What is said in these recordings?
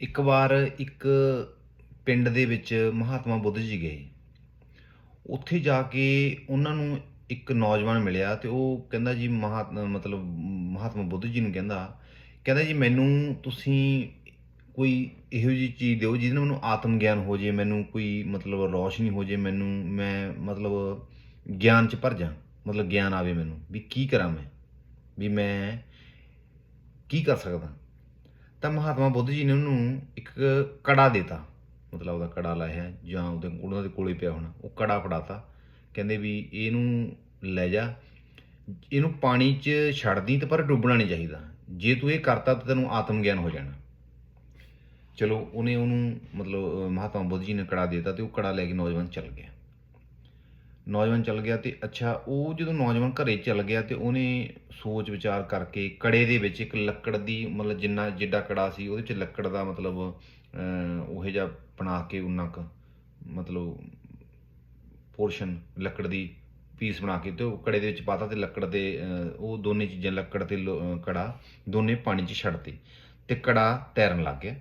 ਇੱਕ ਵਾਰ ਇੱਕ ਪਿੰਡ ਦੇ ਵਿੱਚ ਮਹਾਤਮਾ ਬੁੱਧ ਜੀ ਗਏ। ਉੱਥੇ ਜਾ ਕੇ ਉਹਨਾਂ ਨੂੰ ਇੱਕ ਨੌਜਵਾਨ ਮਿਲਿਆ ਤੇ ਉਹ ਕਹਿੰਦਾ ਜੀ ਮਹਾਤਮਾ ਮਤਲਬ ਮਹਾਤਮਾ ਬੁੱਧ ਜੀ ਨੂੰ ਕਹਿੰਦਾ ਕਹਿੰਦਾ ਜੀ ਮੈਨੂੰ ਤੁਸੀਂ ਕੋਈ ਇਹੋ ਜਿਹੀ ਚੀਜ਼ ਦਿਓ ਜਿਹਦੇ ਨਾਲ ਮੈਨੂੰ ਆਤਮ ਗਿਆਨ ਹੋ ਜੇ, ਮੈਨੂੰ ਕੋਈ ਮਤਲਬ ਰੌਸ਼ਨੀ ਹੋ ਜੇ, ਮੈਨੂੰ ਮੈਂ ਮਤਲਬ ਗਿਆਨ ਚ ਭਰ ਜਾ ਮਤਲਬ ਗਿਆਨ ਆਵੇ ਮੈਨੂੰ, ਵੀ ਕੀ ਕਰਾਂ ਮੈਂ? ਵੀ ਮੈਂ ਕੀ ਕਰ ਸਕਦਾ? ਤਾਂ ਮਹਾਤਮਾ ਬੁੱਧ ਜੀ ਨੇ ਉਹਨੂੰ ਇੱਕ ਕੜਾ ਦਿੱਤਾ। ਮਤਲਬ ਉਹਦਾ ਕੜਾ ਲਾਇਆ ਜਾਂ ਉਹਦੇ ਉਹਨਾਂ ਦੇ ਕੋਲੇ ਪਿਆ ਹੋਣਾ। ਉਹ ਕੜਾ ਫੜਾਤਾ। ਕਹਿੰਦੇ ਵੀ ਇਹਨੂੰ ਲੈ ਜਾ। ਇਹਨੂੰ ਪਾਣੀ 'ਚ ਛੱਡਦੀ ਤੇ ਪਰ ਡੁੱਬਣਾ ਨਹੀਂ ਚਾਹੀਦਾ। ਜੇ ਤੂੰ ਇਹ ਕਰਤਾ ਤਾਂ ਤੈਨੂੰ ਆਤਮ ਗਿਆਨ ਹੋ ਜਾਣਾ। ਚਲੋ, ਉਹਨੇ ਉਹਨੂੰ ਮਤਲਬ, ਮਹਾਤਮਾ ਬੁੱਧ ਜੀ ਨੇ ਕੜਾ ਦਿੱਤਾ ਤੇ ਉਹ ਕੜਾ ਲੈ ਕੇ ਨੌਜਵਾਨ ਚੱਲ ਗਿਆ। ਨੌਜਵਾਨ ਚੱਲ ਗਿਆ ਤੇ ਅੱਛਾ ਉਹ ਜਦੋਂ ਨੌਜਵਾਨ ਘਰੇ ਚੱਲ ਗਿਆ ਤੇ ਉਹਨੇ ਸੋਚ ਵਿਚਾਰ ਕਰਕੇ ਕੜੇ ਦੇ ਵਿੱਚ ਇੱਕ ਲੱਕੜ ਦੀ ਮਤਲਬ ਜਿੰਨਾ ਜਿੱਡਾ ਕੜਾ ਸੀ ਉਹਦੇ ਵਿੱਚ ਲੱਕੜ ਦਾ ਮਤਲਬ ਅਹ, ਜਿਹਾ ਬਣਾ ਕੇ ਉਨਾ ਕੁ ਮਤਲਬ ਪੋਰਸ਼ਨ ਲੱਕੜ ਦੀ ਪੀਸ ਬਣਾ ਕੇ ਤੇ ਉਹ ਕੜੇ ਦੇ ਵਿੱਚ ਪਾਤਾ ਤੇ ਲੱਕੜ ਦੇ ਉਹ ਦੋਨੇ ਚੀਜ਼ਾਂ ਲੱਕੜ ਤੇ ਲੋ- ਕੜਾ ਦੋਨੇ ਪਾਣੀ 'ਚ ਛੱਡਤੇ ਤੇ ਕੜਾ ਤੈਰਨ ਲੱਗ ਗਿਆ।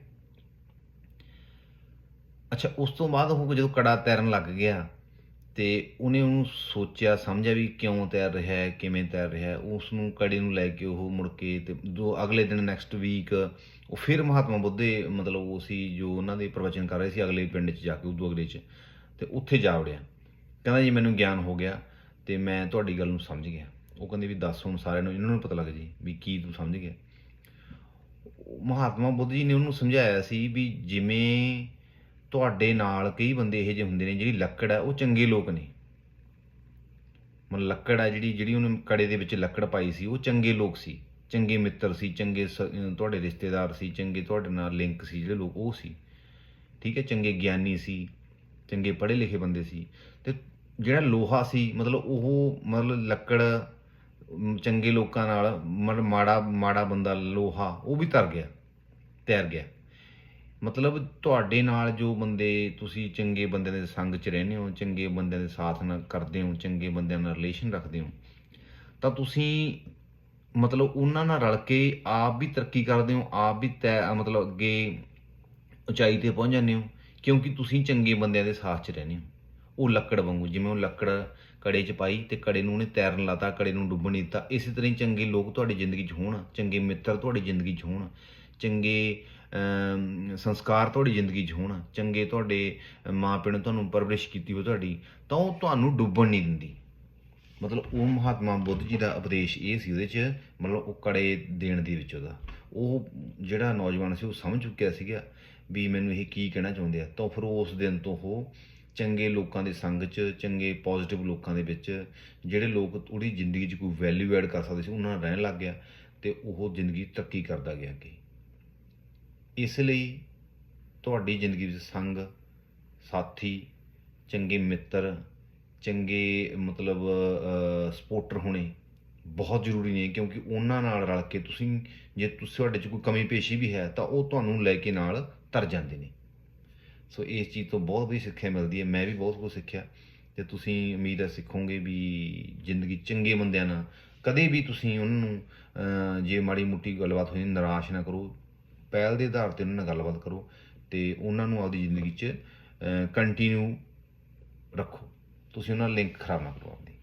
ਅੱਛਾ ਉਸ ਤੋਂ ਬਾਅਦ ਉਹ ਜਦੋਂ ਕੜਾ ਤੈਰਨ ਲੱਗ ਗਿਆ ਤੇ ਉਹਨੇ ਉਹਨੂੰ ਸੋਚਿਆ, ਸਮਝਿਆ ਵੀ ਕਿਉਂ ਤੈਰ ਰਿਹਾ ਹੈ, ਕਿਵੇਂ ਤੈਰ ਰਿਹਾ ਹੈ। ਉਸ ਨੂੰ ਕੜੇ ਨੂੰ ਲੈ ਕੇ ਉਹ ਮੁੜ ਕੇ ਤੇ ਜੋ ਅਗਲੇ ਦਿਨ ਨੈਕਸਟ ਵੀਕ ਉਹ ਫਿਰ ਮਹਾਤਮਾ ਬੁੱਧੇ ਮਤਲਬ ਉਹ ਸੀ ਜੋ ਉਹਨਾਂ ਦੇ ਪ੍ਰਵਚਨ ਕਰ ਰਹੇ ਸੀ ਅਗਲੇ ਪਿੰਡ 'ਚ ਜਾ ਕੇ, ਉਦੋਂ ਅਗਲੇ 'ਚ ਤੇ ਉੱਥੇ ਜਾ ਵੜਿਆ। ਕਹਿੰਦਾ ਜੀ ਮੈਨੂੰ ਗਿਆਨ ਹੋ ਗਿਆ ਤੇ ਮੈਂ ਤੁਹਾਡੀ ਗੱਲ ਨੂੰ ਸਮਝ ਗਿਆ। ਉਹ ਕਹਿੰਦੇ ਵੀ ਦੱਸ ਹੁਣ ਸਾਰਿਆਂ ਨੂੰ, ਇਹਨਾਂ ਨੂੰ ਪਤਾ ਲੱਗ ਜੀ ਵੀ ਕੀ ਤੂੰ ਸਮਝ ਗਿਆ। ਮਹਾਤਮਾ ਬੁੱਧ ਜੀ ਨੇ ਉਹਨੂੰ ਸਮਝਾਇਆ ਸੀ ਵੀ ਜਿਵੇਂ ਤੁਹਾਡੇ ਨਾਲ ਕਈ ਬੰਦੇ ਇਹੋ ਜਿਹੇ ਹੁੰਦੇ ਨੇ ਜਿਹੜੀ ਲੱਕੜ ਹੈ, ਉਹ ਚੰਗੇ ਲੋਕ ਨੇ। ਮਤਲਬ ਲੱਕੜ ਹੈ ਜਿਹੜੀ ਜਿਹੜੀ ਉਹਨੇ ਕੜੇ ਦੇ ਵਿੱਚ ਲੱਕੜ ਪਾਈ ਸੀ, ਉਹ ਚੰਗੇ ਲੋਕ ਸੀ। ਚੰਗੇ ਮਿੱਤਰ ਸੀ, ਚੰਗੇ ਸ- ਤੁਹਾਡੇ ਰਿਸ਼ਤੇਦਾਰ ਸੀ, ਚੰਗੇ ਤੁਹਾਡੇ ਨਾਲ ਲਿੰਕ ਸੀ, ਜਿਹੜੇ ਲੋਕ ਉਹ ਸੀ। ਠੀਕ ਹੈ, ਚੰਗੇ ਗਿਆਨੀ ਸੀ, ਚੰਗੇ ਪੜ੍ਹੇ ਲਿਖੇ ਬੰਦੇ ਸੀ। ਤੇ ਜਿਹੜਾ ਲੋਹਾ ਸੀ, ਮਤਲਬ ਉਹ, ਮਤਲਬ ਲੱਕੜ ਚੰਗੇ ਲੋਕਾਂ ਨਾਲ, ਮਤਲਬ ਮਾੜਾ ਮਾੜਾ ਬੰਦਾ, ਲੋਹਾ, ਉਹ ਵੀ ਤਰ ਗਿਆ, ਤੈਰ ਗਿਆ। ਮਤਲਬ ਤੁਹਾਡੇ ਨਾਲ ਜੋ ਬੰਦੇ, ਤੁਸੀਂ ਚੰਗੇ ਬੰਦਿਆਂ ਦੇ ਸੰਗ 'ਚ ਰਹਿੰਦੇ ਹੋ, ਚੰਗੇ ਬੰਦਿਆਂ ਦੇ ਸਾਥ ਨਾਲ ਕਰਦੇ ਹੋ, ਚੰਗੇ ਬੰਦਿਆਂ ਨਾਲ ਰਿਲੇਸ਼ਨ ਰੱਖਦੇ ਹੋ, ਤਾਂ ਤੁਸੀਂ ਮਤਲਬ ਉਹਨਾਂ ਨਾਲ ਰਲ ਕੇ ਆਪ ਵੀ ਤਰੱਕੀ ਕਰਦੇ ਹੋ, ਆਪ ਵੀ ਤੈ, ਮਤਲਬ ਅੱਗੇ ਉਚਾਈ ਤੇ ਪਹੁੰਚ ਜਾਂਦੇ ਹੋ, ਕਿਉਂਕਿ ਤੁਸੀਂ ਚੰਗੇ ਬੰਦਿਆਂ ਦੇ ਸਾਥ 'ਚ ਰਹਿੰਦੇ ਹੋ। ਉਹ ਲੱਕੜ ਵਾਂਗੂ, ਜਿਵੇਂ ਉਹ ਲੱਕੜ ਕੜੇ 'ਚ ਪਾਈ ਤੇ ਕੜੇ ਨੂੰ ਉਹਨੇ ਤੈਰਨ ਲਾਤਾ, ਕੜੇ ਨੂੰ ਡੁੱਬਣ ਨਹੀਂ ਦਿੱਤਾ, ਇਸੇ ਤਰ੍ਹਾਂ ਹੀ ਚੰਗੇ ਲੋਕ ਤੁਹਾਡੀ ਜ਼ਿੰਦਗੀ 'ਚ ਹੋਣ, ਚੰਗੇ ਮਿੱਤਰ ਤੁਹਾਡੀ ਜ਼ਿੰਦਗੀ 'ਚ ਹੋਣ। ਚੰਗੇ ਸੰਸਕਾਰ ਤੁਹਾਡੀ ਜ਼ਿੰਦਗੀ 'ਚ ਹੋਣ, ਚੰਗੇ ਤੁਹਾਡੇ ਮਾਪਿਆਂ ਨੇ ਤੁਹਾਨੂੰ ਪਰਵਰਿਸ਼ ਕੀਤੀ ਹੋ ਤੁਹਾਡੀ, ਤਾਂ ਉਹ ਤੁਹਾਨੂੰ ਡੁੱਬਣ ਨਹੀਂ ਦਿੰਦੀ। ਮਤਲਬ ਉਹ ਮਹਾਤਮਾ ਬੁੱਧ ਜੀ ਦਾ ਉਪਦੇਸ਼ ਇਹ ਸੀ ਉਹਦੇ 'ਚ, ਮਤਲਬ ਉਹ ਕੜੇ ਦੇਣ ਦੇ ਵਿੱਚ ਉਹਦਾ। ਉਹ ਜਿਹੜਾ ਨੌਜਵਾਨ ਸੀ ਉਹ ਸਮਝ ਚੁੱਕਿਆ ਸੀਗਾ ਵੀ ਮੈਨੂੰ ਇਹ ਕੀ ਕਹਿਣਾ ਚਾਹੁੰਦੇ ਆ, ਤਾਂ ਫਿਰ ਉਸ ਦਿਨ ਤੋਂ ਉਹ ਚੰਗੇ ਲੋਕਾਂ ਦੇ ਸੰਗ 'ਚ, ਚੰਗੇ ਪੋਜ਼ਿਟਿਵ ਲੋਕਾਂ ਦੇ ਵਿੱਚ, ਜਿਹੜੇ ਲੋਕ ਉਹਦੀ ਜ਼ਿੰਦਗੀ 'ਚ ਕੋਈ ਵੈਲਿਊ ਐਡ ਕਰ ਸਕਦੇ ਸੀ, ਉਹਨਾਂ ਨਾਲ ਰਹਿਣ ਲੱਗ ਗਿਆ ਤੇ ਉਹ ਜ਼ਿੰਦਗੀ ਤਰੱਕੀ ਕਰਦਾ ਗਿਆ ਅੱਗੇ। ਇਸ ਲਈ ਤੁਹਾਡੀ ਜ਼ਿੰਦਗੀ ਵਿੱਚ ਸੰਗ, ਸਾਥੀ, ਚੰਗੇ ਮਿੱਤਰ, ਚੰਗੇ ਮਤਲਬ ਸਪੋਰਟਰ ਹੋਣੇ ਬਹੁਤ ਜ਼ਰੂਰੀ ਨੇ, ਕਿਉਂਕਿ ਉਹਨਾਂ ਨਾਲ ਰਲ ਕੇ ਤੁਸੀਂ, ਜੇ ਤੁਸੀਂ ਤੁਹਾਡੇ 'ਚ ਕੋਈ ਕਮੀ ਪੇਸ਼ੀ ਵੀ ਹੈ, ਤਾਂ ਉਹ ਤੁਹਾਨੂੰ ਲੈ ਕੇ ਨਾਲ ਤਰ ਜਾਂਦੇ ਨੇ। ਸੋ ਇਸ ਚੀਜ਼ ਤੋਂ ਬਹੁਤ ਵਧੀਆ ਸਿੱਖਿਆ ਮਿਲਦੀ ਹੈ, ਮੈਂ ਵੀ ਬਹੁਤ ਕੁਝ ਸਿੱਖਿਆ। ਤੇ ਤੁਸੀਂ ਉਮੀਦ ਹੈ ਸਿੱਖੋਗੇ ਵੀ ਜ਼ਿੰਦਗੀ ਚੰਗੇ ਬੰਦਿਆਂ ਨਾਲ, ਕਦੇ ਵੀ ਤੁਸੀਂ ਉਹਨਾਂ ਨੂੰ ਜੇ ਮਾੜੀ ਮੁੱਟੀ ਗੱਲਬਾਤ ਹੋਈ, ਨਿਰਾਸ਼ ਨਾ ਕਰੋ। ਪਹਿਲ ਦੇ ਆਧਾਰ ਤੇ ਉਹਨਾਂ ਨਾਲ ਗੱਲਬਾਤ ਕਰੋ ਤੇ ਉਹਨਾਂ ਨੂੰ ਆਪਦੀ ਜ਼ਿੰਦਗੀ 'ਚ ਕੰਟੀਨਿਊ ਰੱਖੋ। ਤੁਸੀਂ ਉਹਨਾਂ ਨਾਲ ਲਿੰਕ ਖਰਾਬ ਨਾ ਕਰੋ ਆਪਦੀ।